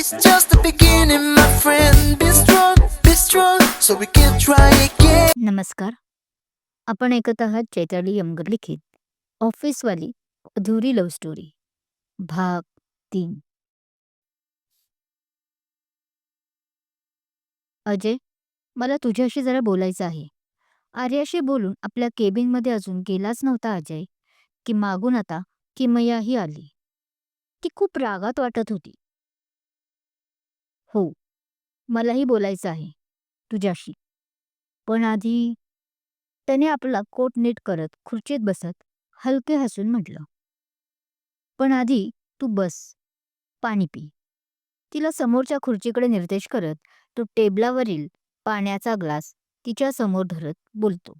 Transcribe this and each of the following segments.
It's just the beginning, my friend. Be strong, be strong, so we can try again. नमस्कार. आपण ऐकत आहात चैताली यमगर लिखित. ऑफिसवाली अधुरी लव्ह स्टोरी भाग तीन. अजय मला तुझ्याशी जरा बोलायचं आहे. आर्याशी बोलून आपल्या केबिनमध्ये अजून गेलाच नव्हता अजय की मागून आता किमयाही आली. ती खूप रागात वाटत होती. हो मलाही बोलायचं आहे तुझ्याशी. पण आधी त्याने आपला कोट नीट करत खुर्चीत बसत हलके हसून म्हटलं. पण आधी तू बस पाणी पी. तिला समोरच्या खुर्चीकडे निर्देश करत तो टेबलावरील पाण्याचा ग्लास तिच्या समोर धरत बोलतो.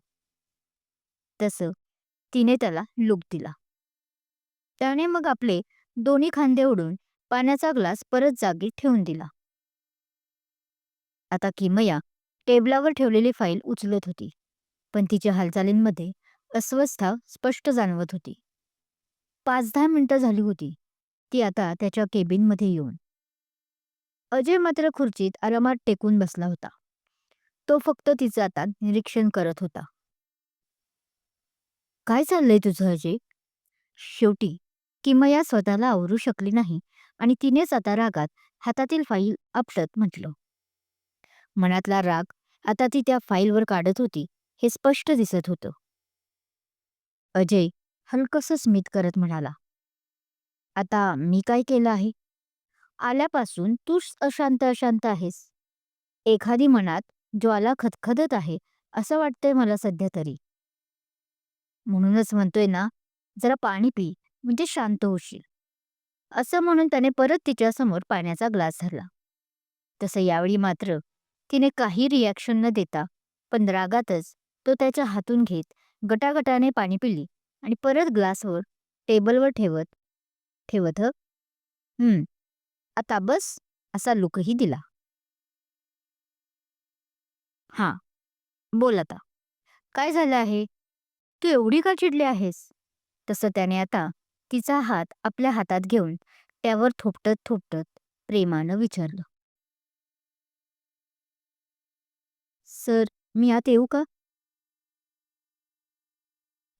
तसं तिने त्याला लुक दिला. त्याने मग आपले दोन्ही खांदे ओढून पाण्याचा ग्लास परत जागी ठेवून दिला. आता किमया टेबलावर ठेवलेली फाईल उचलत होती पण तिच्या हालचालींमध्ये अस्वस्थता स्पष्ट जाणवत होती. पाच दहा मिनिटं झाली होती. ती आता त्याच्या केबिनमध्ये येऊन. अजय मात्र खुर्चीत आरामात टेकून बसला होता. तो फक्त तिचं आता निरीक्षण करत होता. काय चाललंय तुझं अजय? शेवटी किमया स्वतःला आवरू शकली नाही आणि तिनेच आता रागात हातातील फाईल आपटत म्हटलं. मनातला राग आता ती त्या फाईलवर काढत होती हे स्पष्ट दिसत होतं. अजय हलकस स्मित करत म्हणाला आता मी काय केलं आहे? आल्यापासून तूच अशांत अशांत आहेस. एखादी मनात ज्वाला खदखदत आहे असं वाटतंय मला सध्या तरी. म्हणूनच म्हणतोय ना जरा पाणी पी म्हणजे शांत होशील. असं म्हणून त्याने परत तिच्यासमोर पाण्याचा ग्लास धरला. तसं यावेळी मात्र तिने काही रिॲक्शन न देता पण रागातच तो त्याच्या हातून घेत गटागटाने पाणी पिली आणि परत ग्लासवर टेबलवर ठेवत ठेवत ह. हम्म आता बस असा लुकही दिला. हां बोल आता. काय झालं आहे? तू एवढी का चिडली आहेस? तसं त्याने आता तिचा हात आपल्या हातात घेऊन त्यावर थोपटत थोपटत प्रेमानं विचारलं. सर मी आत येऊ का?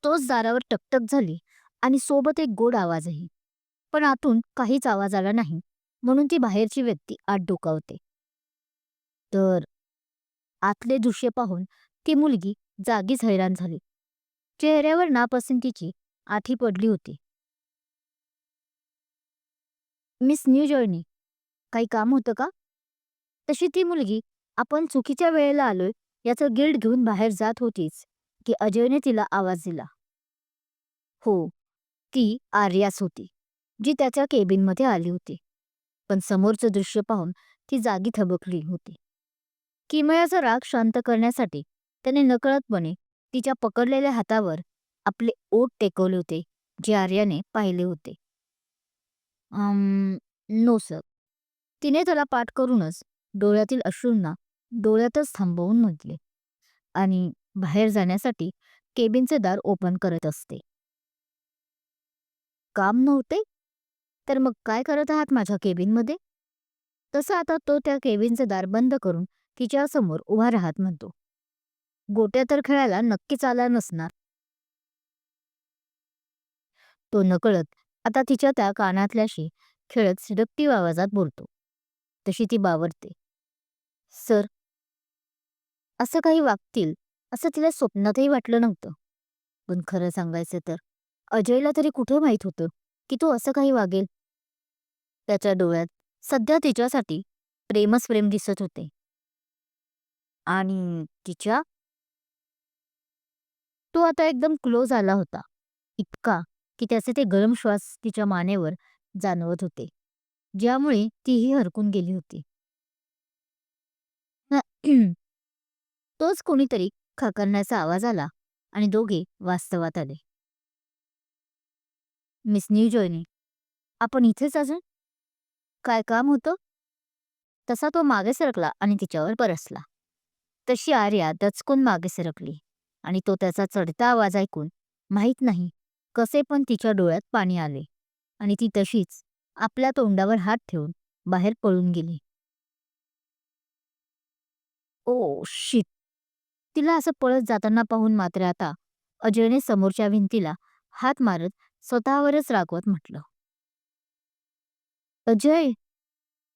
तोच दारावर टकटक झाली आणि सोबत एक गोड आवाजही. पण आतून काहीच आवाज आला नाही म्हणून ती बाहेरची व्यक्ती आत डोकावते. तर आतले दृश्य पाहून ती मुलगी जागीच हैराण झाली. चेहऱ्यावर नापसंतीची आठी पडली होती. मिस न्यू जर्नी काही काम होतं का? तशी ती मुलगी आपण चुकीच्या वेळेला आलोय याचं गिल्ड घेऊन बाहेर जात होतीच की अजयने तिला आवाज दिला. हो ती आर्यास होती जी त्याच्या केबिनमध्ये आली होती. पण समोरचं दृश्य पाहून ती जागी थबकली होती. किमयाचा राग शांत करण्यासाठी त्याने नकळतपणे तिच्या पकडलेल्या हातावर आपले ओट टेकवले होते जे आर्याने पाहिले होते. No sir. तिने त्याला पाठ करूनच डोळ्यातील अश्रूंना डोळ्यातच थांबवून म्हटले. आणि बाहेर जाण्यासाठी केबिनचे दार ओपन करत असते. काम नव्हते? तर मग काय करत आहात माझ्या केबिनमध्ये? तसं आता तो त्या केबिनचे दार बंद करून तिच्या समोर उभा राहत म्हणतो. गोट्या तर खेळायला नक्कीच आला नसणार. तो नकळत आता तिच्या त्या कानातल्याशी खेळत सिडक्टिव्ह आवाजात बोलतो. तशी ती बावरते. सर असं काही वागतील असं तिला स्वप्नातही वाटलं नव्हतं. पण खरं सांगायचं तर अजयला तरी कुठे माहीत होतं की तो असं काही वागेल? त्याच्या डोळ्यात सध्या तिच्यासाठी प्रेमच प्रेम दिसत होते. आणि तिच्या? तो आता एकदम क्लोज आला होता इतका की त्याचे ते गरम श्वास तिच्या मानेवर जाणवत होते ज्यामुळे तीही हरकून गेली होती. तोच कोणीतरी खाकरण्याचा आवाज आला आणि दोघे वास्तवात आले. मिस न्यू आपण इथेच अजून? काय काम होतं? तसा तो मागे सरकला आणि तिच्यावर परसला तशी आर्या दचकून मागे सरकली आणि तो त्याचा चढता आवाज ऐकून माहीत नाही कसे पण तिच्या डोळ्यात पाणी आले आणि ती तशीच आपल्या तोंडावर हात ठेवून बाहेर पळून गेली. Oh shit! तिला असं पळत जाताना पाहून मात्र आता अजयने समोरच्या भिंतीला हात मारत स्वतःवरच रागवत म्हटलं. अजय.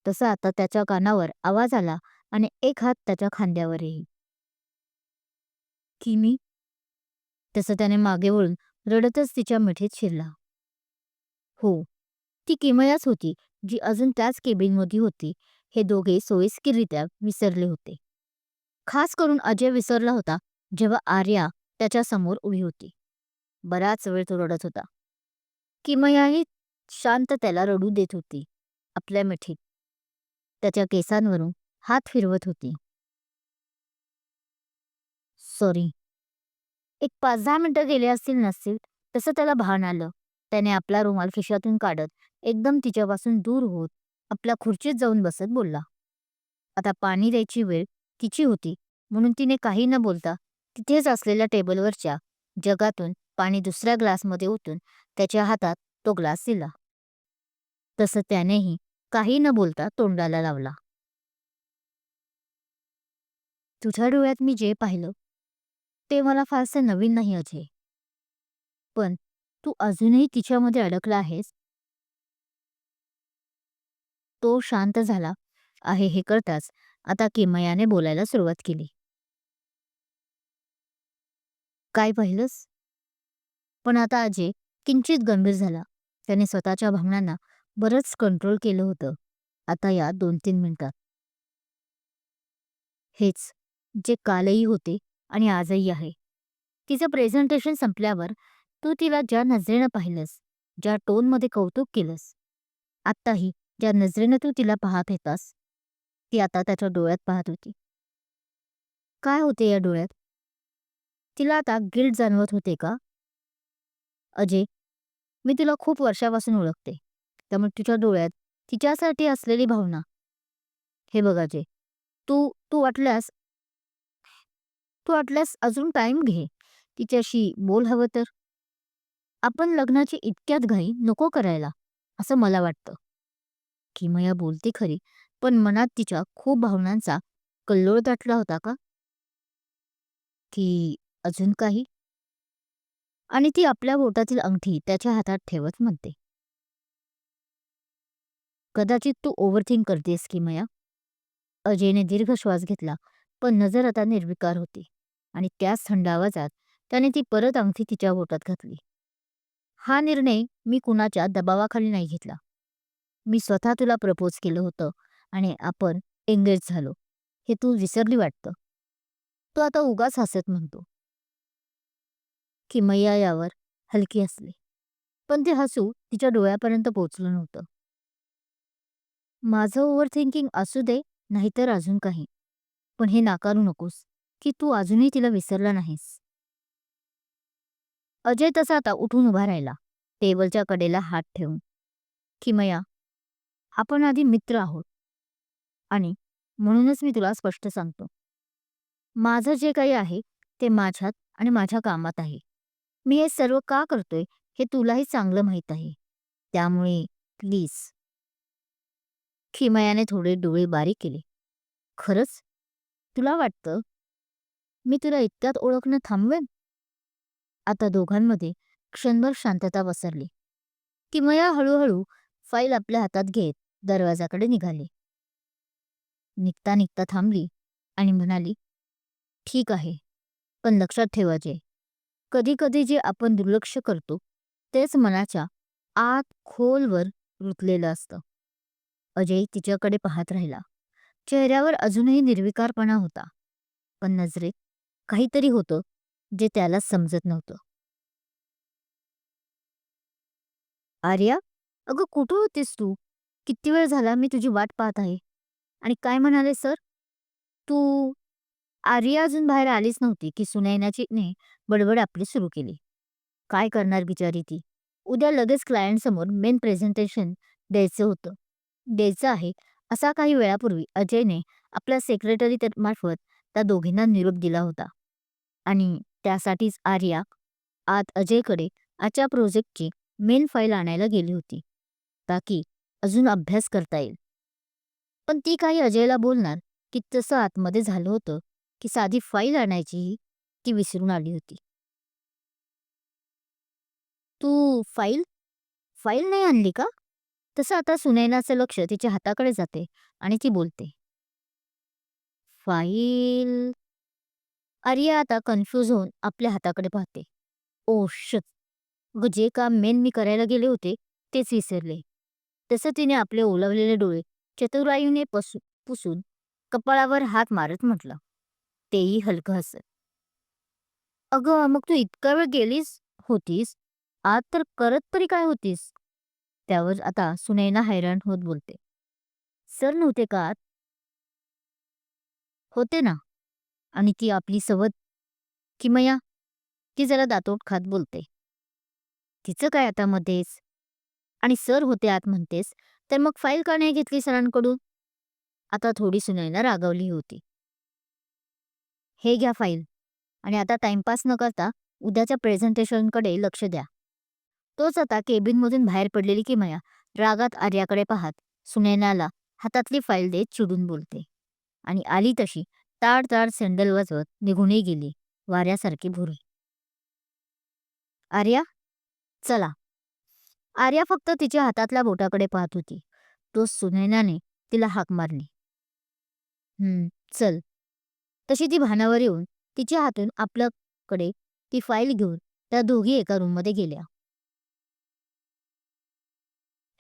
तसा आता त्याच्या कानावर आवाज आला आणि एक हात त्याच्या खांद्यावरही. किमी तसं त्याने मागे वळून रडतच तिच्या मिठीत शिरला. हो ती किमयाच होती जी अजून त्याच केबिनमध्ये होती. हे दोघे सोयीस्कीररित्या विसरले होते. खास करून अजय विसरला होता जेव्हा आर्या त्याच्यासमोर उभी होती. बराच वेळ तो रडत होता. किमयाही शांत त्याला रडू देत होती आपल्या मिठीत. त्याच्या केसांवरून हात फिरवत होती. सॉरी. एक पाच दहा मिनिटं गेले असतील नसतील तसं त्याला भान आलं. त्याने आपला रुमाल खिशातून काढत एकदम तिच्यापासून दूर होत आपल्या खुर्चीत जाऊन बसत बोलला. आता पाणी द्यायची वेळ तिची होती. म्हणून तिने काही न बोलता तिथेच असलेल्या टेबलवरच्या जगातून पाणी दुसऱ्या ग्लासमध्ये ओतून त्याच्या हातात तो ग्लास दिला. तसं त्यानेही काही न बोलता तोंडाला लावला. तुझ्या डोळ्यात मी जे पाहिलं ते मला फारसे नवीन नाही अजय. पण तू अजूनही तिच्यामध्ये अडकला आहेस? तो शांत झाला आहे हे करताच आता किमयाने बोलायला सुरुवात केली. काय पाहिलंस? पण आता अजय किंचित गंभीर झाला. त्याने स्वतःच्या भावनांना बरंच कंट्रोल केलं होतं. आता या दोन तीन मिनिटात. हेच जे कालही होते आणि आजही आहे. तिचं प्रेझेंटेशन संपल्यावर तू तिला ज्या नजरेनं पाहिलंस ज्या टोनमध्ये कौतुक केलंस आत्ताही ज्या नजरेनं तू तिला पाहत होतास ती आता त्याच्या डोळ्यात पाहत होती. काय होते या डोळ्यात? तिला आता गिल्ट जाणवत होते का? अजय मी तुला खूप वर्षापासून ओळखते. त्यामुळे तुझ्या डोळ्यात तिच्यासाठी असलेली भावना. हे बघ अजय तू तू वाटल्यास तू वाटल्यास अजून टाइम घे. तिच्याशी बोल हवं तर. आपण लग्नाची इतक्यात घाई नको करायला असं मला वाटतं. किमया बोलते खरी पण मनात तिच्या खूप भावनांचा कल्लोळ दाटला होता का? की अजून काही? आणि ती आपल्या बोटातील अंगठी त्याच्या हातात ठेवत म्हणते. कदाचित तू ओव्हरथिंक करतेस की मया? अजयने दीर्घ श्वास घेतला पण नजर आता निर्विकार होती आणि त्याच थंड आवाजात त्याने ती परत अंगठी तिच्या बोटात घातली. हा निर्णय मी कुणाच्या दबावाखाली नाही घेतला. मी स्वतः तुला प्रपोज केलं होतं आणि आपण एंगेज झालो हे तू विसरली वाटतं? तो आता उगाच हसत म्हणतो. किमय्या यावर हलकी हसली. पण ते हसू तिच्या डोळ्यापर्यंत पोचलं नव्हतं. माझं ओव्हर थिंकिंग असू दे नाहीतर अजून काही. पण हे नाकारू नकोस की तू अजूनही तिला विसरला नाहीस. अजय तसा आता उठून उभा राहिला टेबलच्या कडेला हात ठेवून. किमया आपण आधी मित्र आहोत. आणि म्हणूनच मी तुला स्पष्ट सांगतो. माझं जे काही आहे ते माझ्यात आणि माझ्या कामात आहे. मी हे सर्व का करतोय हे तुलाही चांगलं माहीत आहे. त्यामुळे प्लीज. खिमयाने थोडे डोळे बारीक केले. खरंच? तुला वाटतं? मी तुला इतक्यात ओळखणं थांबवेन? आता दोघांमध्ये क्षणभर शांतता पसरली. किमया हळूहळू फाईल आपल्या हातात घेत दरवाजाकडे निघाली. निघता निघता थांबली आणि म्हणाली ठीक आहे पण लक्षात ठेवायचे कधीकधी कधी कधी जे आपण दुर्लक्ष करतो तेच मनाच्या आत खोलवर रुतलेलं असतं. अजय तिच्याकडे पाहत राहिला. चेहऱ्यावर अजूनही निर्विकारपणा होता पण नजरेत काहीतरी होतं जे त्याला समजत नव्हतं. आर्या अगं कुठं होतीस तू? किती वेळ झाला मी तुझी वाट पाहत आहे? आणि काय म्हणाले सर? तू आर्या अजून बाहेर आलीच नव्हती की सुनैनाचीने बडबड आपली सुरू केली. काय करणार बिचारी ती? उद्या लगेच क्लायंट समोर मेन प्रेझेंटेशन द्यायचं होतं. द्यायचं आहे असा काही वेळापूर्वी अजयने आपल्या सेक्रेटरी मार्फत त्या दोघींना निरोप दिला होता. आणि त्यासाठीच आर्या आत अजयकडे आजच्या प्रोजेक्टची मेन फाईल आणायला गेली होती. ताकी अजून अभ्यास करता येईल. पण ती काही अजयला बोलणार की तसं आतमध्ये झालं होतं की साधी फाईल आणायची ती विसरून आली होती. तू फाईल? फाईल नाही आणली का? तसं आता सुनैनाचं लक्ष तिच्या हाताकडे जाते आणि ती बोलते. फाईल? आर्या आता कन्फ्यूज होऊन आपल्या हाताकडे पाहते. ओ शत ग जे काम मेन मी करायला गेले होते तेच विसरले. तसं तिने आपले ओलावलेले डोळे चतुराईने पसू पुसून कपाळावर हात मारत म्हटलं. तेही हलकं हसत. अगं मग तू इतका वेळ गेलीस? होतीस? आत तर करत तरी काय होतीस? त्यावर आता सुनैना हैराण होत बोलते. सर नव्हते का आत? होते ना. आणि ती आपली सवत किमया ती जरा दातोट खात बोलते. तिचं काय आता मध्येच? आणि सर होते आत म्हणतेस तर मग फाईल का नाही घेतली सरांकडून? आता थोडी सुनैना रागावली होती. हे घ्या फाईल आणि आता टाइमपास न करता उद्याच्या प्रेझेंटेशनकडे लक्ष द्या. तोच आता केबिनमधून बाहेर पडलेली किमया रागात आर्याकडे पाहत सुनैनाला हातातली फाईल देत चिडून बोलते आणि आली तशी ताड ताड सँडल वाजवत निघूनही गेली वाऱ्यासारखी भुरून आर्या चला. आर्या फक्त तिच्या हातातल्या बोटाकडे पाहत होती. तो सुनैनाने तिला हाक मारली. हम्म चल. तशी ती भानावर येऊन तिच्या हातून आपल्याकडे ती फाईल घेऊन त्या दोघी एका रूममध्ये गेल्या.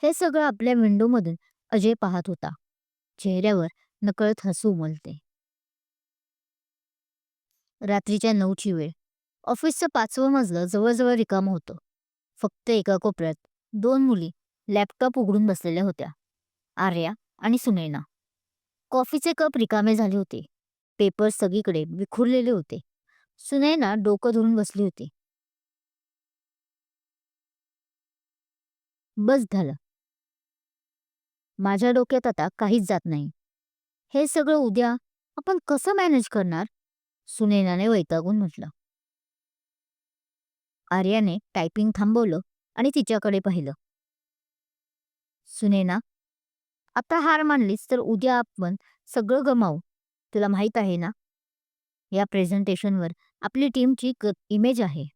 हे सगळं आपल्या विंडोमधून अजय पाहत होता. चेहऱ्यावर नकळत हसू उमलते. रात्रीच्या नऊची वेळ. ऑफिसचं पाचवं मजलं जवळजवळ रिकामं होतं. फक्त एका कोपऱ्यात दोन मुली लॅपटॉप उघडून बसलेल्या होत्या आर्या आणि सुनैना. कॉफीचे कप रिकामे झाले होते. पेपर सगळीकडे विखुरलेले होते. सुनैना डोकं धरून बसली होती. बस झालं. माझ्या डोक्यात आता काहीच जात नाही. हे सगळं उद्या आपण कसं मॅनेज करणार? सुनैनाने वैतागून म्हटलं. आर्याने टायपिंग थांबवलं. आणि तिच्याकडे पाहिलं. सुनेना आता हार मानलीस तर उद्या आपण सगळं गमावू. तुला माहीत आहे ना? या प्रेझेंटेशनवर आपली टीमची इमेज आहे.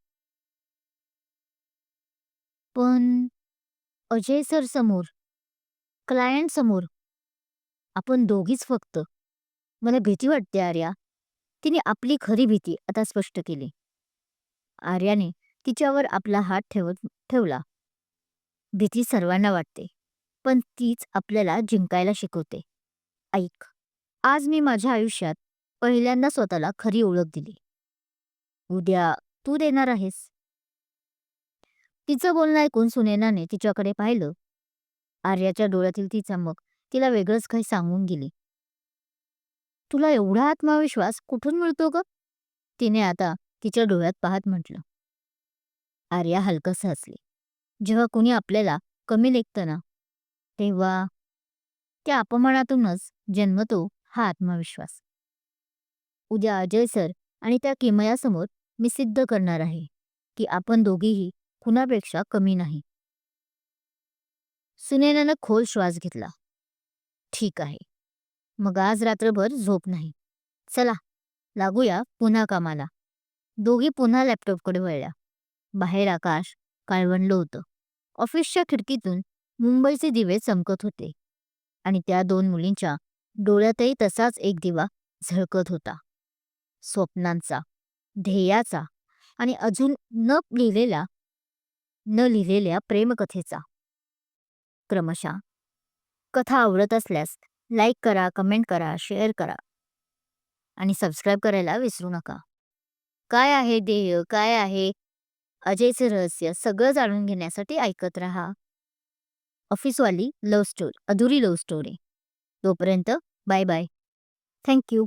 पण अजय सर समोर क्लायंट समोर आपण दोघीच फक्त. मला भीती वाटते आर्या. तिने आपली खरी भीती आता स्पष्ट केली. आर्याने तिच्यावर आपला हात ठेवत ठेवला. भीती सर्वांना वाटते पण तीच आपल्याला जिंकायला शिकवते. ऐक आज मी माझ्या आयुष्यात पहिल्यांदा स्वतःला खरी ओळख दिली. उद्या तू देणार आहेस. तिचं बोलणं ऐकून सुनैनाने तिच्याकडे पाहिलं. आर्याच्या डोळ्यातील ती चमक तिला वेगळंच काही सांगून गेली. तुला एवढा आत्मविश्वास कुठून मिळतो ग? तिने आता तिच्या डोळ्यात पाहत म्हटलं. आर्या हलकस हसली. जेव्हा कुणी आपल्याला कमी लेखतं ना तेव्हा त्या अपमानातूनच जन्मतो हा आत्मविश्वास. उद्या अजय सर आणि त्या किमयासमोर मी सिद्ध करणार आहे की आपण दोघीही कुणापेक्षा कमी नाही. सुनेनानं खोल श्वास घेतला. ठीक आहे. मग आज रात्रभर झोप नाही. चला लागूया पुन्हा कामाला. दोघी पुन्हा लॅपटॉपकडे वळल्या. बाहेर आकाश काळवंडलं होतं. ऑफिसच्या खिडकीतून मुंबईचे दिवे चमकत होते आणि त्या दोन मुलींच्या डोळ्यातही तसाच एक दिवा झळकत होता. स्वप्नांचा ध्येयाचा आणि अजून न लिहिलेला न लिहिलेल्या प्रेमकथेचा. क्रमशः कथा आवडत असल्यास लाईक करा कमेंट करा शेअर करा आणि सबस्क्राईब करायला विसरू नका. काय आहे ध्येय? काय आहे अजयचे रहस्य सगळं जाणून घेण्यासाठी ऐकत रहा. ऑफिसवाली लव्ह स्टोरी अधुरी लव्ह स्टोरी. तोपर्यंत बाय बाय. Thank you